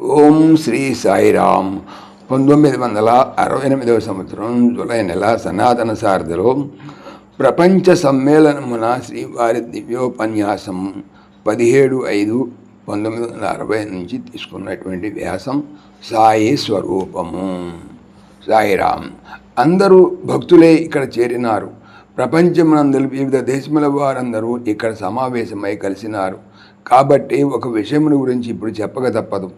ఓం శ్రీ సాయిరామ్. పంతొమ్మిది వందల అరవై ఎనిమిదవ సంవత్సరం జూలై నెల సనాతన సారథిలో ప్రపంచ సమ్మేళనమున శ్రీవారి దివ్యోపన్యాసం పదిహేడు ఐదు పంతొమ్మిది వందల అరవై నుంచి తీసుకున్నటువంటి వ్యాసం సాయి స్వరూపము. సాయిరామ్ అందరూ భక్తులే ఇక్కడ చేరినారు. ప్రపంచమునందరి వివిధ దేశముల వారందరూ ఇక్కడ సమావేశమై కలిసినారు. కాబట్టి ఒక విషయమును గురించి ఇప్పుడు చెప్పక తప్పదు.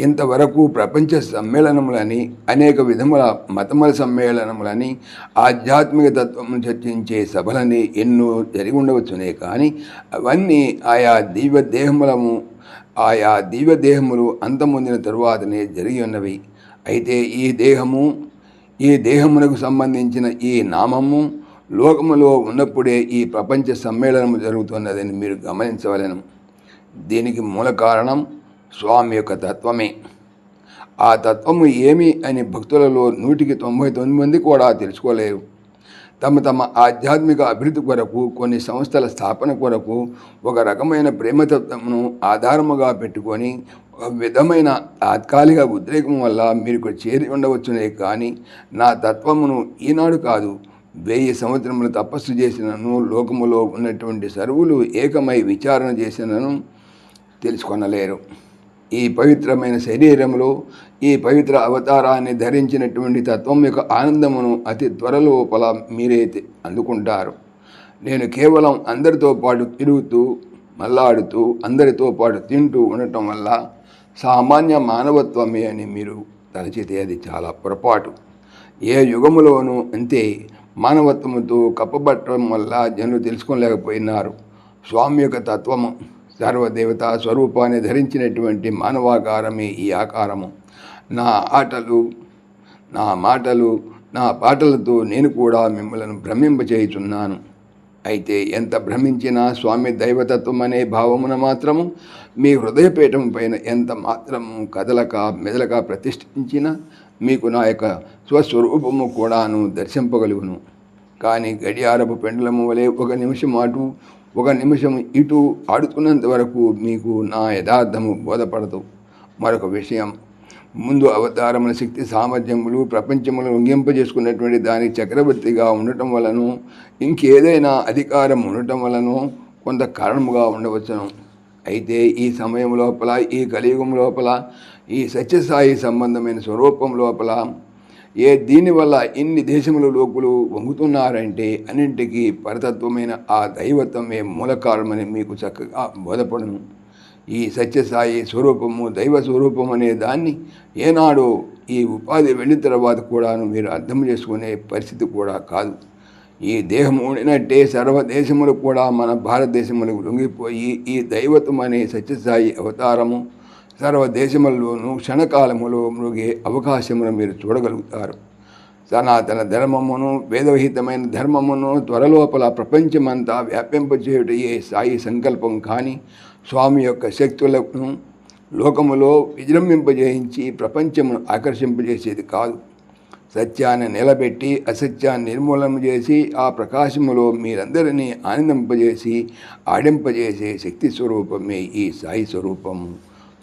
ఇంతవరకు ప్రపంచ సమ్మేళనములని అనేక విధముల మతముల సమ్మేళనములని ఆధ్యాత్మిక తత్వము చర్చించే సభలని ఎన్నో జరిగి ఉండవచ్చునే కానీ అవన్నీ ఆయా దివ్య దేహములము ఆయా దివ్య దేహములు అంతమొందిన తరువాతనే జరిగి ఉన్నవి. అయితే ఈ దేహము ఈ దేహమునకు సంబంధించిన ఈ నామము లోకములో ఉన్నప్పుడే ఈ ప్రపంచ సమ్మేళనము జరుగుతున్నదని మీరు గమనించవలెను. దీనికి మూల కారణం స్వామి యొక్క తత్వమే. ఆ తత్వము ఏమి అని భక్తులలో నూటికి తొంభై తొమ్మిది మంది కూడా తెలుసుకోలేరు. తమ తమ ఆధ్యాత్మిక అభివృద్ధి కొరకు కొన్ని సంస్థల స్థాపన కొరకు ఒక రకమైన ప్రేమతత్వమును ఆధారముగా పెట్టుకొని ఒక విధమైన తాత్కాలిక ఉద్రేకం వల్ల మీరు ఇక్కడ చేరి ఉండవచ్చునే కానీ నా తత్వమును ఈనాడు కాదు వెయ్యి సంవత్సరములు తపస్సు చేసినను లోకములో ఉన్నటువంటి సర్వులు ఏకమై విచారణ చేసినను తెలుసుకొనలేరు. ఈ పవిత్రమైన శరీరంలో ఈ పవిత్ర అవతారాన్ని ధరించినటువంటి తత్వం యొక్క ఆనందమును అతి త్వరలోపల మీరే అందుకుంటారు. నేను కేవలం అందరితో పాటు తిరుగుతూ మల్లాడుతూ అందరితో పాటు తింటూ ఉండటం వల్ల సామాన్య మానవత్వమే అని మీరు తలచితే అది చాలా పొరపాటు. ఏ యుగములోనూ అంతే మానవత్వముతో కప్పబట్టడం వల్ల జనులు తెలుసుకోలేకపోయినారు. స్వామి యొక్క తత్వము సర్వదేవత స్వరూపాన్ని ధరించినటువంటి మానవాకారమే ఈ ఆకారము. నా ఆటలు నా మాటలు నా పాటలతో నేను కూడా మిమ్మలను భ్రమింపచేయుచున్నాను. అయితే ఎంత భ్రమించినా స్వామి దైవతత్వం అనే భావమున మాత్రము మీ హృదయపీఠం పైన ఎంత మాత్రము కదలక మెదలక ప్రతిష్ఠించినా మీకు నా యొక్క స్వస్వరూపము కూడాను దర్శింపగలుగును. కానీ గడియారపు పెండలము వలె ఒక నిమిషం అటు ఒక నిమిషం ఇటు ఆడుతున్నంత వరకు మీకు నా యథార్థము బోధపడదు. మరొక విషయం ముందు అవతారముల శక్తి సామర్థ్యములు ప్రపంచములు లొంగింపజేసుకున్నటువంటి దాని చక్రవర్తిగా ఉండటం వలన ఇంకేదైనా అధికారం ఉండటం వలన కొంత కారణముగా ఉండవచ్చును. అయితే ఈ సమయం లోపల ఈ కలియుగం లోపల ఈ సత్యసాయి సంబంధమైన స్వరూపం లోపల ఏ దీనివల్ల ఇన్ని దేశముల లోకులు వంగుతున్నారంటే అన్నింటికీ పరతత్వమైన ఆ దైవత్వమే మూల కారణమని మీకు చక్కగా బోధపడను. ఈ సత్యసాయి స్వరూపము దైవ స్వరూపం అనే దాన్ని ఏనాడో ఈ ఉపాధి వెళ్ళిన తర్వాత కూడాను మీరు అర్థం చేసుకునే పరిస్థితి కూడా కాదు. ఈ దేహం ఉండినట్టే సర్వదేశములు కూడా మన భారతదేశములకు లొంగిపోయి ఈ దైవత్వం అనే సత్యసాయి అవతారము సర్వదేశముల్లోనూ క్షణకాలములో మృగే అవకాశమును మీరు చూడగలుగుతారు. సనాతన ధర్మమును వేదవిహితమైన ధర్మమును త్వరలోపల ప్రపంచమంతా వ్యాపింపచేయుటయే సాయి సంకల్పం. కానీ స్వామి యొక్క శక్తులను లోకములో విజృంభింపజేయించి ప్రపంచమును ఆకర్షింపజేసేది కాదు. సత్యాన్ని నిలబెట్టి అసత్యాన్ని నిర్మూలన చేసి ఆ ప్రకాశములో మీరందరినీ ఆనందింపజేసి ఆడింపజేసే శక్తి స్వరూపమే ఈ సాయి స్వరూపము.